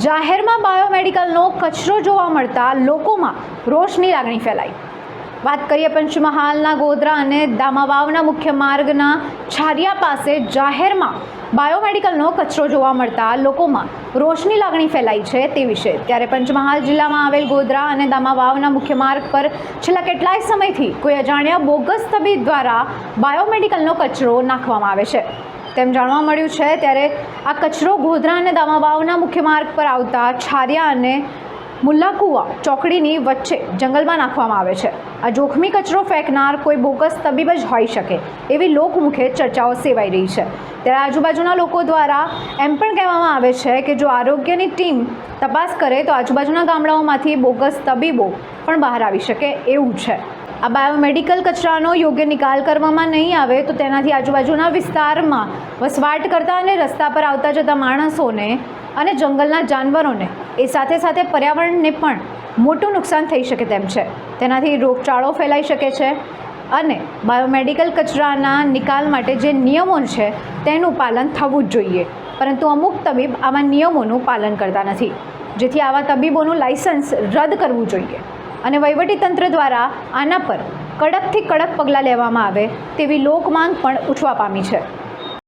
જાહેરમાં બાયોમેડિકલનો કચરો જોવા મળતા લોકોમાં રોષની લાગણી ફેલાઈ. વાત કરીએ પંચમહાલના ગોધરા અને દામાવાવના મુખ્ય માર્ગના છારિયા પાસે જાહેરમાં બાયોમેડિકલનો કચરો જોવા મળતા લોકોમાં રોષની લાગણી ફેલાઈ છે તે વિશે. ત્યારે પંચમહાલ જિલ્લામાં આવેલ ગોધરા અને દામાવાવના મુખ્ય માર્ગ પર છેલ્લા કેટલાય સમયથી કોઈ અજાણ્યા બોગસ તબીબ દ્વારા બાયોમેડિકલનો કચરો નાખવામાં આવે છે. તેમ જાણવા મળ્યું છે, ત્યારે આ કચરો ગોધરા અને દામાબાવના મુખ્ય માર્ગ પર આવતા છારિયા અને મુલ્લાકુવા ચોકડીની વચ્ચે જંગલમાં નાખવામાં આવે છે. આ જોખમી કચરો ફેંકનાર કોઈ બોગસ તબીબ જ હોઈ શકે, એવી લોકમુખે ચર્ચાઓ સેવાઈ રહી છે. ત્યારે આજુબાજુના લોકો દ્વારા એમ પણ કહેવામાં આવે છે કે જો આરોગ્યની ટીમ તપાસ કરે તો આજુબાજુના ગામડાઓમાંથી બોગસ તબીબો પણ બહાર આવી શકે, એવું છે. આ બાયોમેડિકલ કચરાનો યોગ્ય નિકાલ કરવામાં નહીં આવે તો તેનાથી આજુબાજુના વિસ્તારમાં વસવાટ કરતા અને રસ્તા પર આવતા જતા માણસોને અને જંગલના જાનવરોને એ સાથે સાથે પર્યાવરણને પણ મોટું નુકસાન થઈ શકે તેમ છે. તેનાથી રોગચાળો ફેલાઈ શકે છે અને બાયોમેડિકલ કચરાના નિકાલ માટે જે નિયમો છે તેનું પાલન થવું જ જોઈએ. પરંતુ અમુક તબીબ આવા નિયમોનું પાલન કરતા નથી. જેથી આવા તબીબોનું લાયસન્સ રદ કરવું જોઈએ. અને વહીવટીતંત્ર દ્વારા આના પર કડકથી કડક પગલાં લેવામાં આવે તેવી લોકમાંગ પણ ઉઠવા પામી છે.